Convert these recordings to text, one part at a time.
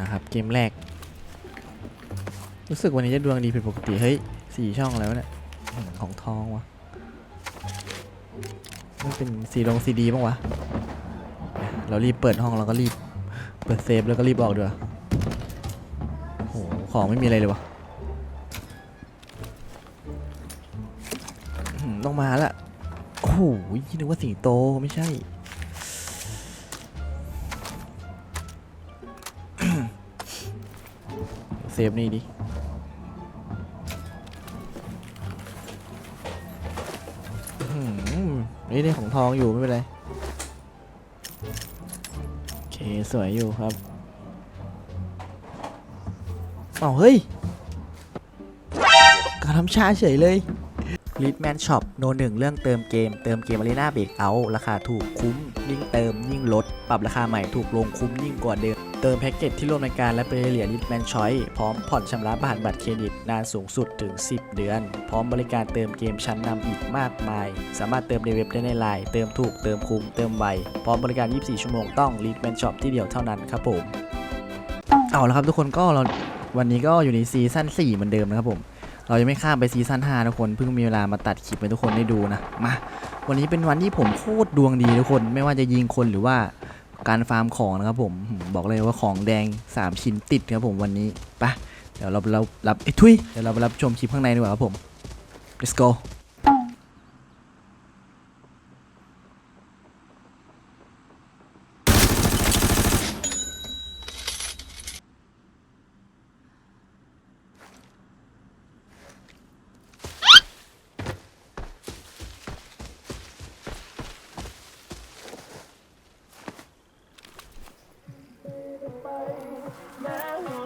นะครับ เกมแรก รู้สึกวันนี้จะดวงดีผิดปกติ เฮ้ยสี่ช่องแล้วเนี่ยของทองวะมันเป็นสีลงซีดีบ้างวะ เรารีบเปิดห้องเราก็รีบ เปิดเซฟแล้วก็รีบออกเดือโอ้โหของไม่มีอะไรเลยวะต้องมาละโอ้โหนึกว่าสิงโตไม่ใช่ เซฟนี่ดิ อื้อหือนี่ได้ของทองอยู่ไม่เป็นไร โอเค สวยอยู่ครับเอ้าเฮ้ยการทำชาเฉยเลย l e a d m a n Shop โนหนึ่งเรื่องเติมเกม เติมเกม Arena Breakout ราคาถูกคุ้มยิ่งเติมยิ่งลด รับราคาใหม่ถูกลงคุ้มยิ่งกว่าเดิม เติมแพ็กเกจที่ร่วมรายการและไปเหรียญ l e a d m a n Choice พร้อมผ่อนชำระผ่านบัตรเครดิตนานสูงสุดถึง 10 เดือน พร้อมบริการเติมเกมชั้นนำอีกมากมาย สามารถเติมในเว็บได้ในไลน์เติมถูกเติมคุ้มเติมไวพร้อมบริการ 24 ชั่วโมงต้อง l e a d m a n Shop ที่เดียวเท่านั้นครับผมเอาละครับทุกคนก็เราวันนี้ก็อยู่ในซีซั่น4เหมือนเดิมนะครับผม เรายังไม่ข้ามไปซีซั่น5ทุกคนเพิ่งมีเวลามาตัดคลิปให้ทุกคนได้ดูนะมาวันนี้เป็นวันที่ผมโคตรดวงดีทุกคน ไม่ว่าจะยิงคนหรือว่า การฟาร์มของนะครับผมบอกเลยว่าของแดง 3 ชิ้นติดครับผมวันนี้ไปะเดี๋ยวเราเรารับไอ้ทุยเดี๋ยวเราไปรับชมคลิปข้างในดีกว่าครับผม let's go ไปแม้ว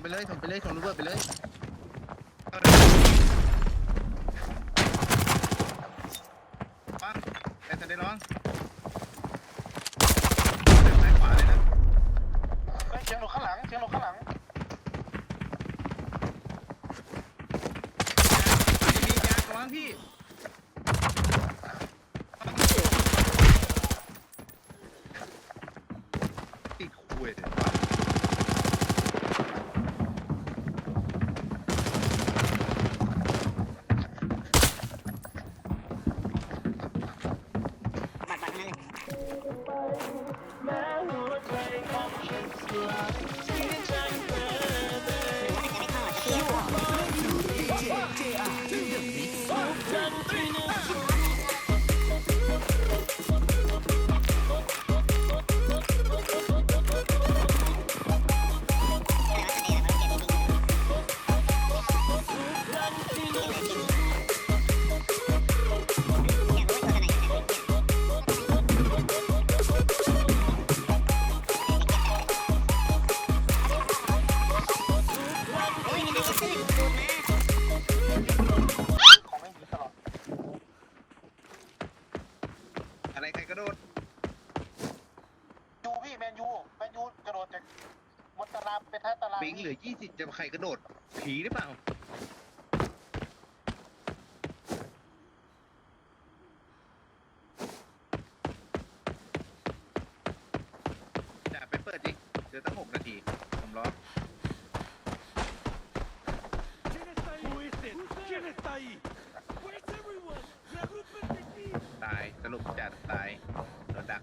มถมถมไปเลยส่งไปเลยส่งรูเบิดไปเลย ใครกระโดด ผีหรือเปล่า จะไปเปิดดิเดี๋ยวตั้ง6นาทีผมรอตายสรุปจัดตายโดนดัก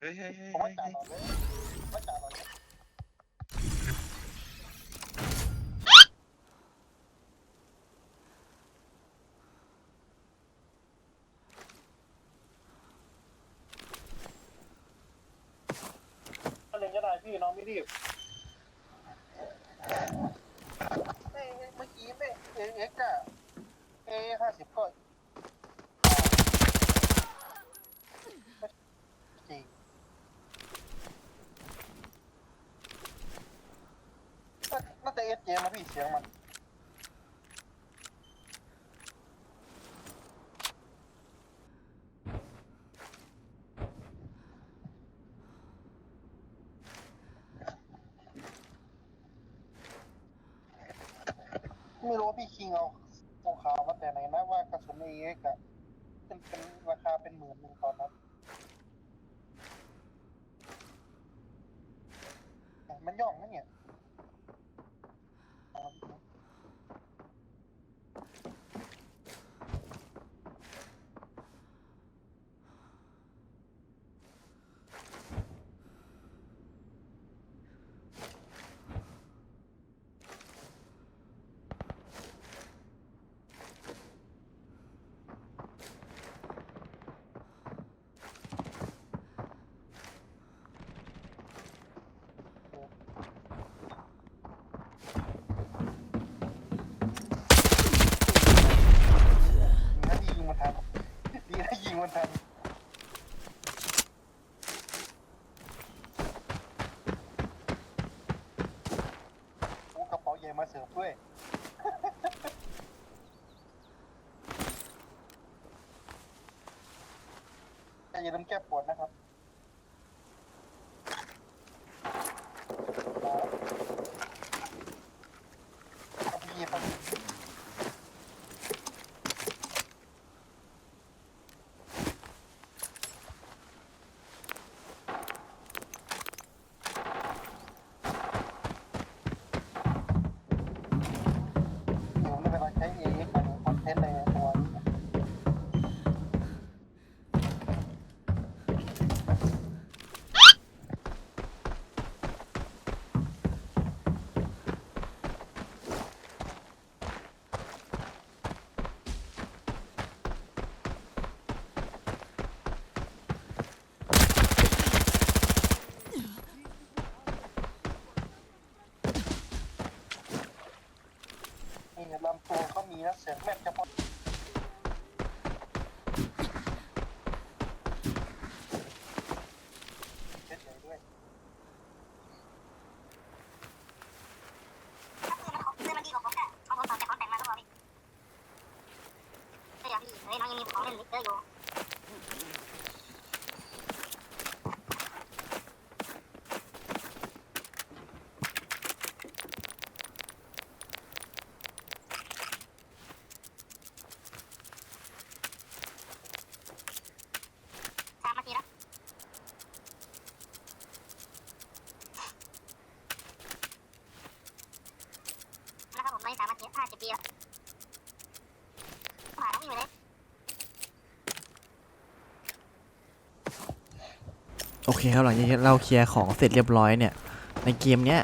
เฮ้ยเฮ้ยเฮ้ยผมว่าเฮ้ยจ่าเฮ้ยหล่อเลยว่าจ่าหล่อเลยก็เล่นก็ได้พี่น้องไม่รีบเอ้ยเมื่อกี้ไม่เอเอ็กซ์อะเอห้าสิบก็จริงน่าจะเอสเจ นะพี่เสียงมันไม่รู้ว่าพี่คิงเอาเอาข่าวมาแต่ไหนนะว่ากระสุนเอ็กอะเป็นเป็นราคาเป็นหมื่นหนึ่งตอนนั้นมันย่องนะเนี่ย 好的。 แต่อย่าลืมแก้ปวดนะครับ นี่ลำตัวเขามีนะเสียงแม่จะพอะเฉยๆด้วย เพื่อนมันดีกว่าผมอะเอาผมต่อจากของแต่งมาก็พอพี่เฮ้ยพี่เฮ้ยน้องยังมีของเล่นเยอะอยู่ สามนาทีแล้วนะครับผมตอนนี้สามนาทีห้าสิบปีแล้วผ่านแล้ววิ่งไปเลย โอ เคครับหลังจากเราเคลียร์ของเสร็จเรียบร้อยเนี่ย ในเกมเนี้ย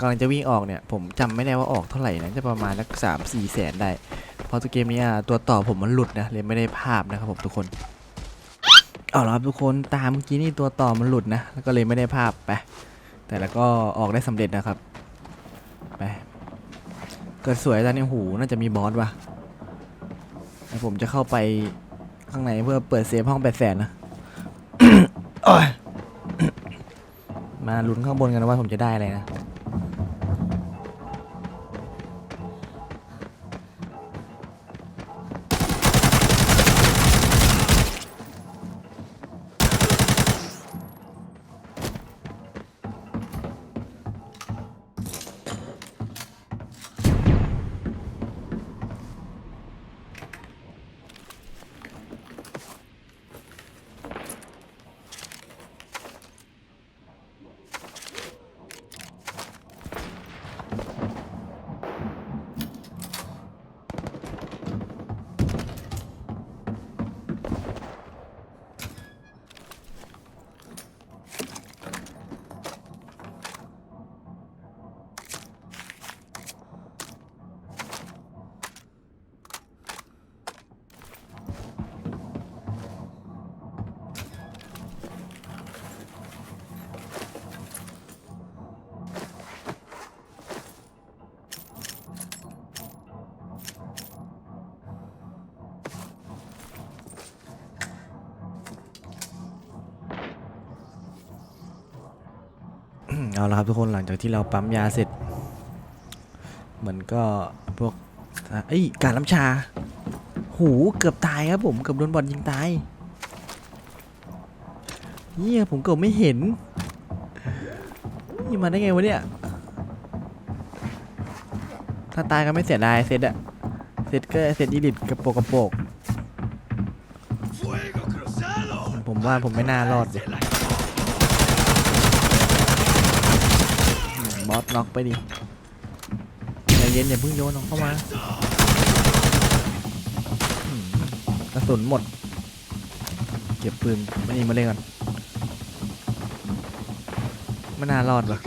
กำลังจะวิ่งออกเนี่ย ผมจำไม่ได้ว่าออกเท่าไหร่นะจะประมาณสักสามสี่แสนได้เพราะตัวเกมเนี้ยตัวต่อผมมันหลุดนะเลยไม่ได้ภาพนะครับผมทุกคนเอาละครับทุกคนตามเมื่อกี้นี่ตัวต่อมันหลุดนะแล้วก็เลยไม่ได้ภาพไปแต่แล้วก็ออกได้สำเร็จนะครับไปเกิดสวยตอนนี้หูน่าจะมีบอสว่ะผมจะเข้าไปข้างในเพื่อเปิดเซฟห้องแปดแสนนะ มาลุ้นข้างบนกันนะว่าผมจะได้อะไรนะ เอาละครับทุกคนหลังจากที่เราปั๊มยาเสร็จ เหมือนก็พวกเอ้การน้ำชา หูเกือบตายครับผมเกือบโดนบอลยิงตายเยี่ยผมเกือบไม่เห็นนี่มาได้ไงวะเนี่ย ถ้าตายก็ไม่เสียดายเซตอะเซตก็เซตอีลิทกระโปกกระโปก ผมว่าผมไม่น่ารอดเลย บอสน็อกไปดิใจเย็นอย่าเพิ่งโยนออกเข้ามากระสุนหมด เก็บปืนไม่นี่มาเล่นก่อนไม่น่ารอดหรอก